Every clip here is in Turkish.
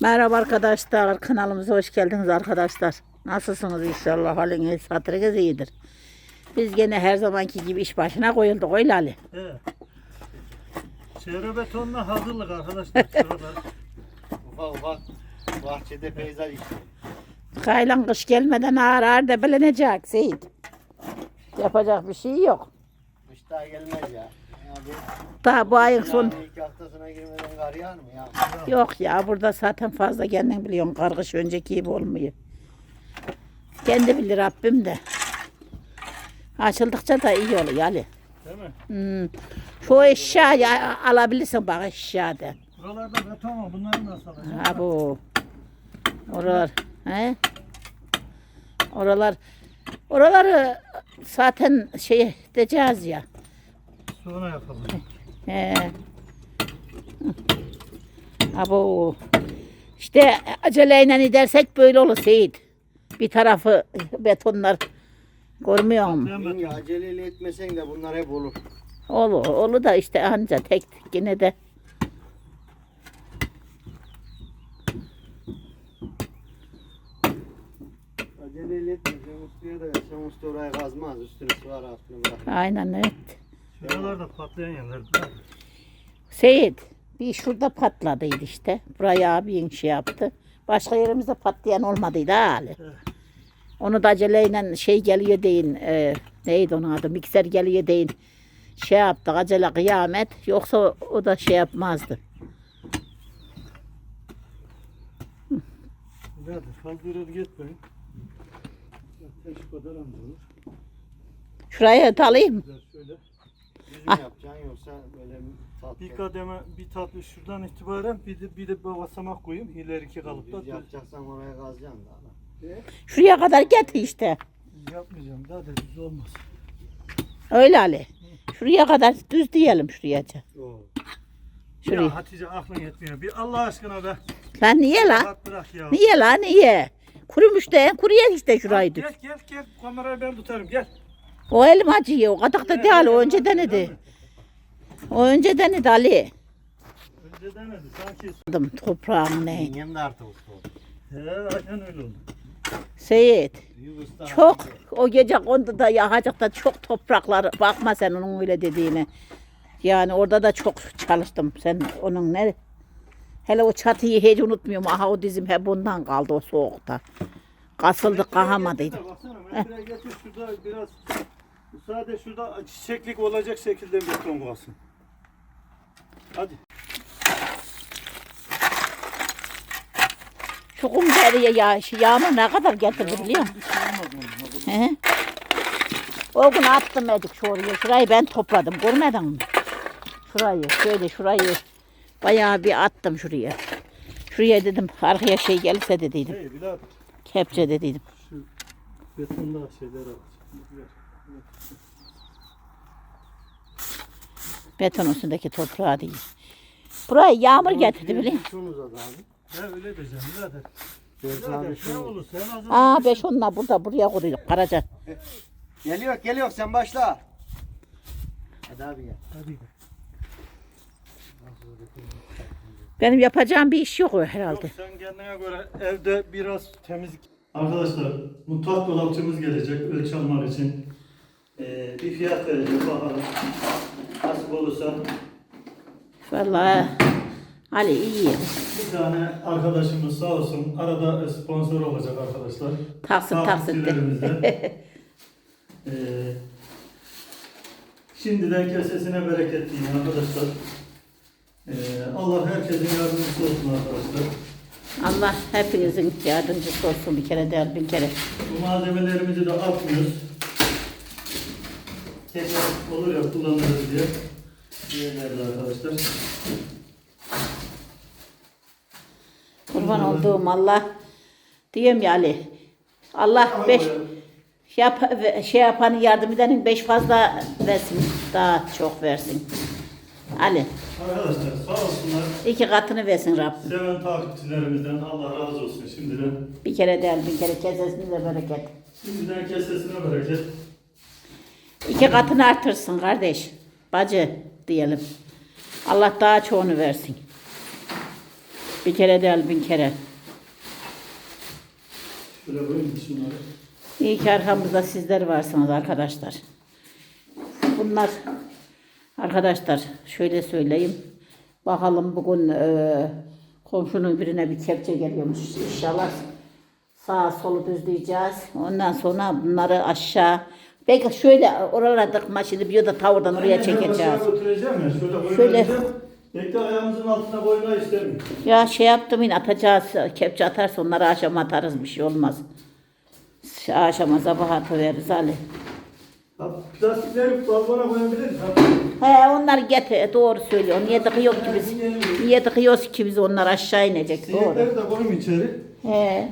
Merhaba arkadaşlar. Kanalımıza hoş geldiniz arkadaşlar. Nasılsınız inşallah haliniz hatırınız iyidir. Biz gene her zamanki gibi iş başına koyulduk öyle Ali. Evet. Çevre betonla hazırlık arkadaşlar. Ufak ufak bahçede peyzaj işte. Kaylan kış gelmeden ağır ağır debelenecek Seyit. Yapacak bir şey yok. Daha gelmez ya. Abi, Daha bu ayın son yani ilk haftasına girmeden kar yağar mı ya? yok ya burada zaten fazla kendin biliyorsun kargış önceki gibi olmuyor. Kendi bilir Rabbim de. Açıldıkça da iyi oluyor Ali. Değil mi? Hmm. Şu eşyayı alabilirsin bak eşyada. Buralarda beton var. Bunları nasıl alacağım? Ha bu. Oralar. He? Oralar. Oraları zaten şey edeceğiz ya. Sonra yapalım. He. Ha bu. İşte aceleyle gidersek böyle olur Seyit. Bir tarafı betonlar görmüyor musun? Beton. aceleyle etmesen de bunlar hep olur. Olur, olur da işte anca tek yine de. Aceleyle etmesen ustaya da sen usta orayı kazmaz. Üstüne sıvar altını bırak. Aynen evet. Şuralarda patlayan yerler. Seyit bir şurada patladıydı işte. Buraya abin şey yaptı. Başka yerimizde patlayan olmadıydı ha Ali. Evet. Onu da aceleyle şey geliyor deyin. E, neydi onun adı? Mikser geliyor deyin. Şey yaptı acele kıyamet. Yoksa o, o da şey yapmazdı. Hadi fazla ileri gitmeyin. Ateş kadar şöyle. Ah. yapacaksın yoksa böyle tat Bir kademe bir tatlı şuradan itibaren bir de bir de bir basamak koyayım. İleriki kalıpta. Düz yapacaksan oraya kazacaksın da. adam. Şuraya kadar getir işte. Düz yapmayacağım. Daha da düz olmaz. Öyle Ali. Şuraya kadar düz diyelim şuraya. Oo. Şuraya. Ya Hatice aklın yetmiyor. Bir Allah aşkına be. Lan niye lan? Bak bırak ya. Niye lan niye? Kurumuş da kuruyan işte şurayı. Gel gel gel. Kamerayı ben tutarım gel. O elim acıyor. O kadar da Evet, değil. O önceden idi. O önceden idi Ali. Önceden öyle sanki. Adım toprağın ne? Yengem de artık usta oldu. He aynen öyle oldu. Seyit. Çok o gece kondu da yağacak da çok topraklar. Bakma sen onun öyle dediğine. Yani orada da çok çalıştım. Sen onun ne? Hele o çatıyı hiç unutmuyorum. Aha o dizim hep bundan kaldı o soğukta. Kasıldık kahamadıydı. Baksana metreye getir şurada biraz sade şurada çiçeklik olacak şekilde beton kalsın. Hadi. Şu kum deriye yağ, şu yağmur ne kadar getirdi biliyor musun? Bir. He? O gün attım edik şu oraya. Şurayı ben topladım. Görmedin mi? Şurayı, şöyle şurayı bayağı bir attım şuraya. Şuraya dedim arkaya şey gelirse dediydim. Hey Kepçe dediydim. şu betonda şeyler at. Beton üstündeki toprağı değil. Buraya yağmur getirdi abi. He öyle diyeceğim şunu- ne olur sen hazır. Aa beş onunla burada buraya koyduk Karaca. Geliyor geliyor sen başla. Hadi abi gel. Hadi. Benim yapacağım bir iş yok herhalde. Yok sen kendine göre evde biraz temizlik. Arkadaşlar mutfak dolapçımız gelecek ölçü almak için. Ee, bir fiyat verecek bakalım. Nasip olursa Vallahi Ali iyi. bir tane arkadaşımız sağ olsun arada sponsor olacak arkadaşlar. Taksın taksın de. Takipçilerimizden. ee, şimdiden kesesine bereket diyeyim arkadaşlar. Ee, Allah herkesin yardımcısı olsun arkadaşlar. Allah hepinizin yardımcısı olsun bir kere değil bin kere. Bu malzemelerimizi de atmıyoruz. Tekrar olur ya kullanırız diye. Diğerlerde arkadaşlar. Kurban olduğum Allah diyeyim ya Ali. Allah beş yap, şey yapanı yardım edenin beş fazla versin. Daha çok versin. Ali Arkadaşlar sağ olsunlar. iki katını versin Rabbim. Seven takipçilerimizden Allah razı olsun şimdiden. Bir kere değil bin kere kesesini de bereket. Şimdiden kesesine bereket. İki katını artırsın kardeş. Bacı diyelim. Allah daha çoğunu versin. Bir kere değil bin kere. Şöyle koyayım şunları. İyi ki arkamızda sizler varsınız arkadaşlar. Bunlar arkadaşlar şöyle söyleyeyim. Bakalım bugün e, komşunun birine bir kepçe geliyormuş. İnşallah sağa solu düzleyeceğiz. Ondan sonra bunları aşağı Belki şöyle oralara tıkma şimdi bir da tavırdan oraya çekeceğiz. aşağı götüreceğim ya. Şöyle vereceğim. Bekle ayağımızın altına koyma istemiyorum. Ya şey yaptım yine atacağız. Kepçe atarsa onları akşam atarız bir şey olmaz. Akşama sabah atıveririz Ali. Ha, Plastikleri balkona koyabiliriz. Ha. He onları getir doğru söylüyor. Niye tıkıyor ki biz? Niye tıkıyoruz ki biz onlar aşağı inecek doğru. Sinekleri de koyayım içeri. He.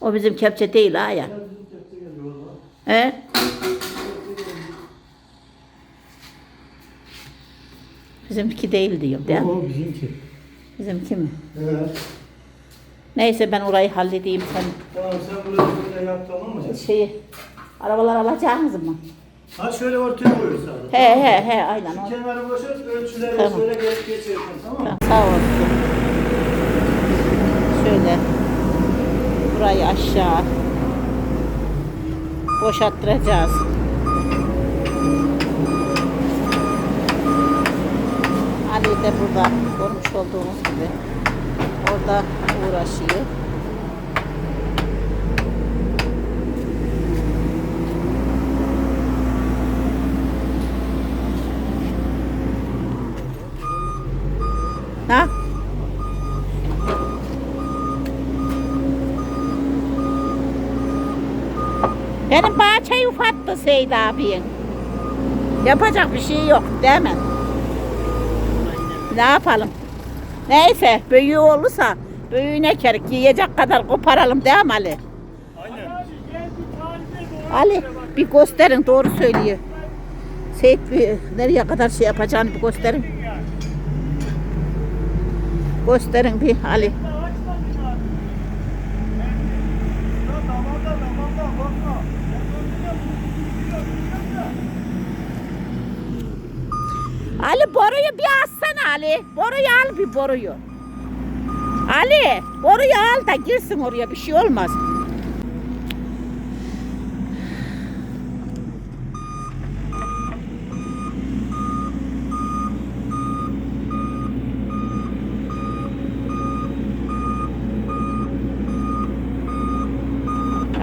O bizim kepçe değil ha ya. Ya He? Bizimki değil diyor değil mi? O bizimki. Bizimki mi? Evet. Neyse ben orayı halledeyim sen Tamam sen burada böyle yap tamam mı? şeyi arabalar alacağınız mı? Ha şöyle ortaya koyuyoruz sadece. He he he aynen o. kenarı boşalt, ölçüleri Tamam. şöyle geç geçiyorsun tamam mı? Sağ olsun. Şöyle burayı aşağı boşalttıracağız. Ali de burada görmüş olduğunuz gibi orada uğraşıyor. Ha? Benim bahçeyi ufattı Seyit abin. Yapacak bir şey yok değil mi? Ne yapalım? Neyse büyüğü olursa büyüğüne kerik yiyecek kadar koparalım değil mi Ali? Aynen. Ali bir gösterin doğru söylüyor. Seyit bir nereye kadar şey yapacağını bir gösterin. Gösterin bir Ali. Ali boruyu bir alsana Ali. Boruyu al bir boruyu. Ali boruyu al da girsin oraya bir şey olmaz.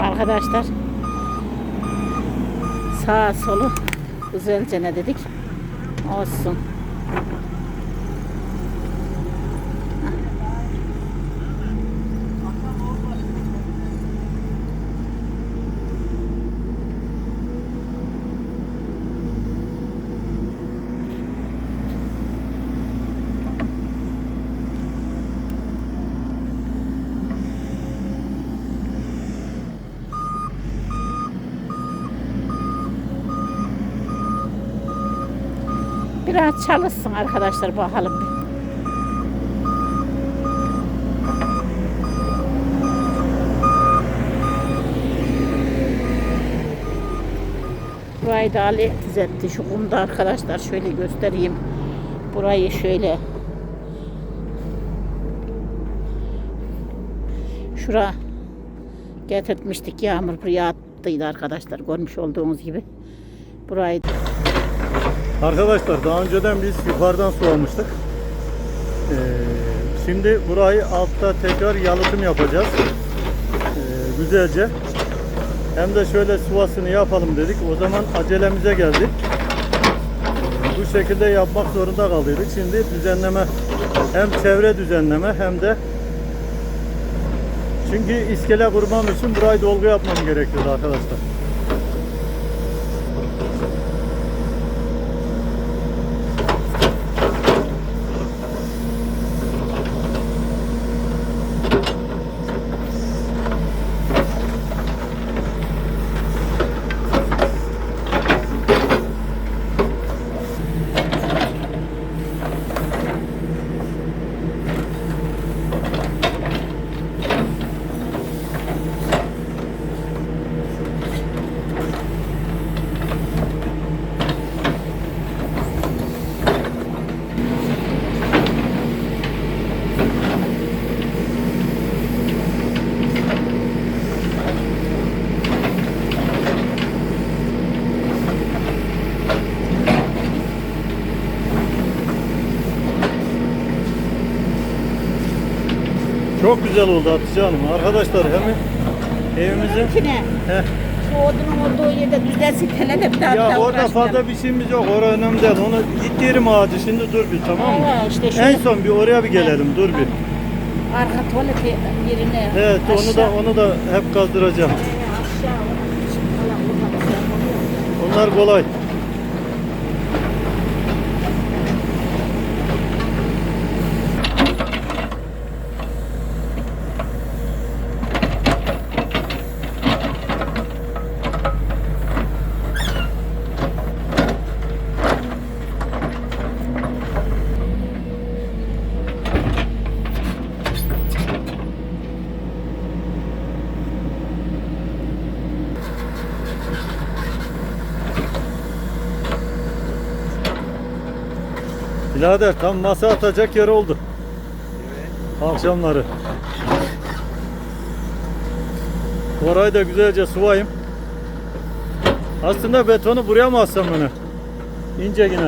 Arkadaşlar sağa solu güzelce ne dedik olsun. Biraz çalışsın arkadaşlar bakalım. bir. Burayı da Ali düzeltti. Şu kumda arkadaşlar şöyle göstereyim. Burayı şöyle. Şura getirtmiştik yağmur buraya attıydı arkadaşlar görmüş olduğunuz gibi. Burayı Arkadaşlar daha önceden biz yukarıdan sulamıştık. Ee, şimdi burayı altta tekrar yalıtım yapacağız. Ee, güzelce. Hem de şöyle suvasını yapalım dedik. O zaman acelemize geldik. Bu şekilde yapmak zorunda kalıyorduk. Şimdi düzenleme hem çevre düzenleme hem de çünkü iskele kurmam için burayı dolgu yapmam gerekiyordu arkadaşlar. Çok güzel oldu Hatice Hanım. Arkadaşlar hem evimizin Kine. Heh. Şu odunun olduğu yerde düzden silkele bir daha bir Ya orada fazla bir şeyimiz yok. Orası önemli değil. Onu gittiğim ağacı şimdi dur bir tamam mı? Evet, işte şu En son bir oraya bir gelelim. Dur bir. arka tuvalet yerine. Evet onu da aşağı. onu da hep kazdıracağım. Ee, aşağı. Onlar kolay. Birader tam masa atacak yer oldu. Akşamları. Orayı da güzelce sıvayım. Aslında betonu buraya mı atsam bunu? İnce yine.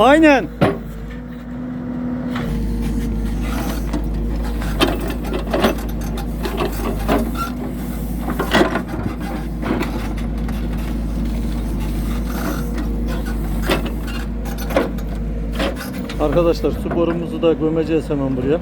Aynen. Arkadaşlar su borumuzu da gömeceğiz hemen buraya.